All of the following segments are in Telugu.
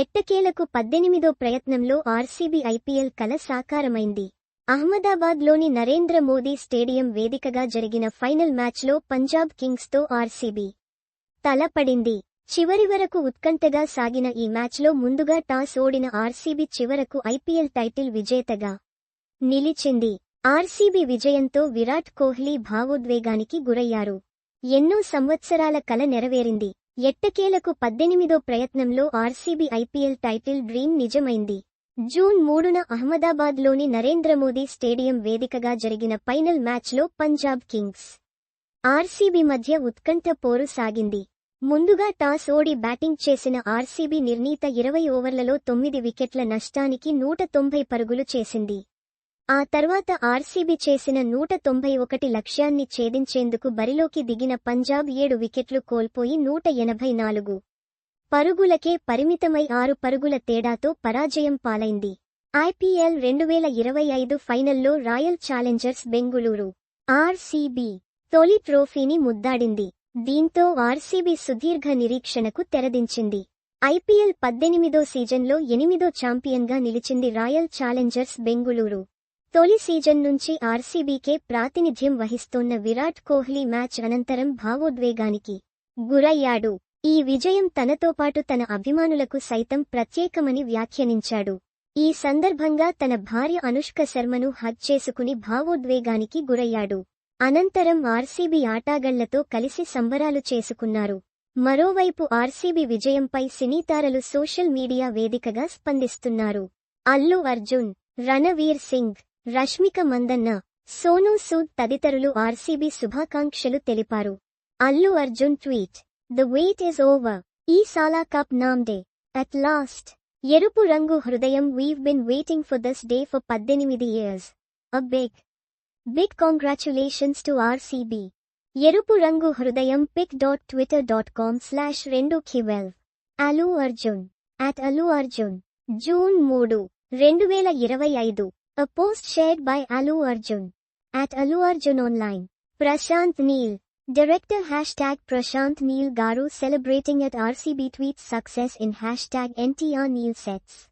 ఎట్టకేలకు పద్దెనిమిదో ప్రయత్నంలో ఆర్సీబీ ఐపీఎల్ కల సాకారమైంది. అహ్మదాబాద్లోని నరేంద్ర మోదీ స్టేడియం వేదికగా జరిగిన ఫైనల్ మ్యాచ్లో పంజాబ్ కింగ్స్తో ఆర్సీబీ తలపడింది. చివరి వరకు ఉత్కంఠగా సాగిన ఈ మ్యాచ్లో ముందుగా టాస్ ఓడిన ఆర్సీబీ చివరకు ఐపీఎల్ టైటిల్ విజేతగా నిలిచింది. ఆర్సీబీ విజయంతో విరాట్ కోహ్లీ భావోద్వేగానికి గురయ్యారు. ఎన్నో సంవత్సరాల కల నెరవేరింది. ఎట్టకేలకు పద్దెనిమిదో ప్రయత్నంలో ఆర్సీబీ ఐపీఎల్ టైటిల్ డ్రీమ్ నిజమైంది. జూన్ మూడున అహ్మదాబాద్లోని నరేంద్ర మోదీ స్టేడియం వేదికగా జరిగిన ఫైనల్ మ్యాచ్లో పంజాబ్ కింగ్స్ ఆర్సీబీ మధ్య ఉత్కంఠ పోరు సాగింది. ముందుగా టాస్ ఓడి బ్యాటింగ్ చేసిన ఆర్సీబీ నిర్ణీత ఇరవై ఓవర్లలో తొమ్మిది వికెట్ల నష్టానికి నూట తొంభై పరుగులు చేసింది. ఆ తర్వాత ఆర్సీబీ చేసిన నూట తొంభై ఒకటి లక్ష్యాన్ని ఛేదించేందుకు బరిలోకి దిగిన పంజాబ్ ఏడు వికెట్లు కోల్పోయి నూట ఎనభై నాలుగు. పరుగులకే పరిమితమై ఆరు పరుగుల తేడాతో పరాజయం పాలైంది. ఐపీఎల్ రెండువేల ఇరవై ఐదు ఫైనల్లో రాయల్ ఛాలెంజర్స్ బెంగుళూరు. ఆర్సీబీ తొలి ట్రోఫీని ముద్దాడింది. దీంతో ఆర్సీబీ సుదీర్ఘ నిరీక్షణకు తెరదించింది. ఐపీఎల్ పద్దెనిమిదో సీజన్లో ఎనిమిదో ఛాంపియన్గా నిలిచింది రాయల్ ఛాలెంజర్స్ బెంగుళూరు. తొలి సీజన్ నుంచి ఆర్సీబీకే ప్రాతినిధ్యం వహిస్తోన్న విరాట్ కోహ్లీ మ్యాచ్ అనంతరం భావోద్వేగానికి గురయ్యాడు. ఈ విజయం తనతో పాటు తన అభిమానులకు సైతం ప్రత్యేకమని వ్యాఖ్యానించాడు. ఈ సందర్భంగా తన భార్య అనుష్క శర్మను హజ్ చేసుకుని భావోద్వేగానికి గురయ్యాడు. అనంతరం ఆర్సీబీ ఆటాగళ్ళతో కలిసి సంబరాలు చేసుకున్నారు. మరోవైపు ఆర్సీబీ విజయంపై సినీతారలు సోషల్ మీడియా వేదికగా స్పందిస్తున్నారు. అల్లు అర్జున్ రణవీర్ సింగ్ రష్మిక మందన్న సోనూ సూద్ తదితరులు ఆర్సీబీ శుభాకాంక్షలు తెలిపారు. Allu Arjun tweet the wait is over. ఈ సాలా కప్ నామ్డే అట్ లాస్ట్. ఎరుపు రంగు హృదయం. We've been waiting for this day for పద్దెనిమిది years. A big. Big congratulations to RCB. ఎరుపు రంగు హృదయం. Pic dot Twitter dot com slash రెండు కివెల్ అలు అర్జున్. అట్ అలు అర్జున్. జూన్ మూడు రెండు వేల ఇరవై ఐదు. A post shared by Alu Arjun. At Alu Arjun Online. Prashant Neel. Director hashtag Prashant Neel Garu celebrating at RCB tweets success in hashtag NTR Neel sets.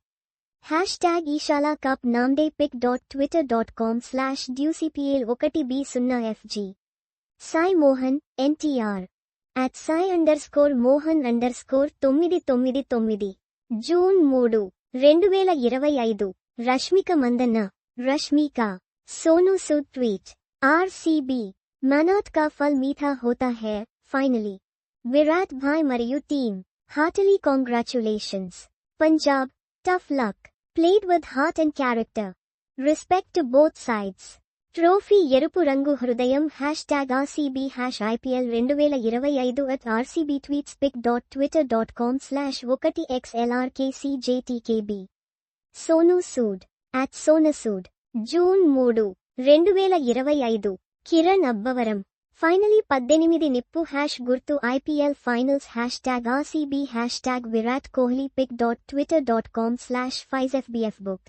Hashtag Ishala Cup Namde namdaypic.twitter.com slash DUCPL Okati B Sunna FG. Sai Mohan, NTR. At Sai underscore Mohan underscore 999. June 3, 2025. Rashmika Mandanna Rashmika Sonu Sood tweet R C B मनोत का फल मीठा होता है फाइनली विराट भाई मरियू team heartily congratulation Punjab tough luck played with heart and character respect to both sides trophy एरुपु रंगु हृदय hash tag RCB hash IPL rail इरव at RCB tweet pic dot Twitter dot com slash वोकटी एक्सएलआर केसी बी సోనూ సూడ్ అట్ సోనసూడ్ జూన్ మూడు రెండు వేల ఇరవై ఐదు. కిరణ్ అబ్బవరం. ఫైనలీ పద్దెనిమిది నిప్పు హ్యాష్ గుర్తు IPL finals hash tag RCB hash tag Virat Kohli pic dot Twitter dot com slash five ఎఫ్బిఎఫ్ book.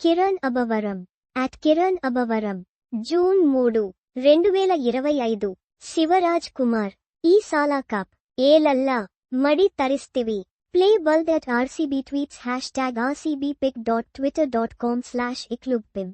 Kiran Abbavaram at Kiran Abbavaram June మూడు రెండు వేల ఇరవై ఐదు. శివరాజ్ కుమార్. ఈ సాలా కప్. ఏలల్లా. మడి తరిస్తివి. Play bold at RCB tweets hashtag rcbpick.twitter.com slash pic dot Twitter dot com slash Shivanna.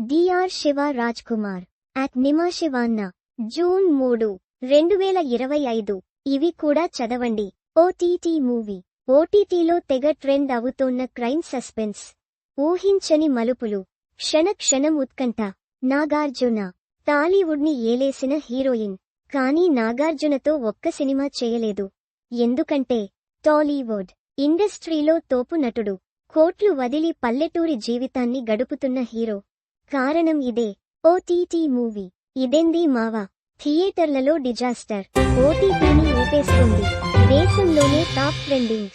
D R Shiva Raj Kumar at నిమా Shivanna June మూడు రెండు వేల ఇరవై ఐదు. ఇవి కూడా చదవండి. OTT movie. ఓటీటీలో తెగ ట్రెండ్ అవుతోన్న క్రైమ్ సస్పెన్స్. ఊహించని మలుపులు. క్షణ క్షణం ఉత్కంఠ. నాగార్జున. టాలీవుడ్ని ఏలేసిన హీరోయిన్. కానీ నాగార్జునతో ఒక్క సినిమా చేయలేదు. ఎందుకంటే టాలీవుడ్ ఇండస్ట్రీలో తోపు నటుడు. కోట్లు వదిలి పల్లెటూరి జీవితాన్ని గడుపుతున్న హీరో. కారణం ఇదే. OTT movie. ఇదెంది మావా? థియేటర్లలో డిజాస్టర్. ఓటీటీని ఊపేస్తుంది. దేశంలోనే టాప్ ట్రెండింగ్.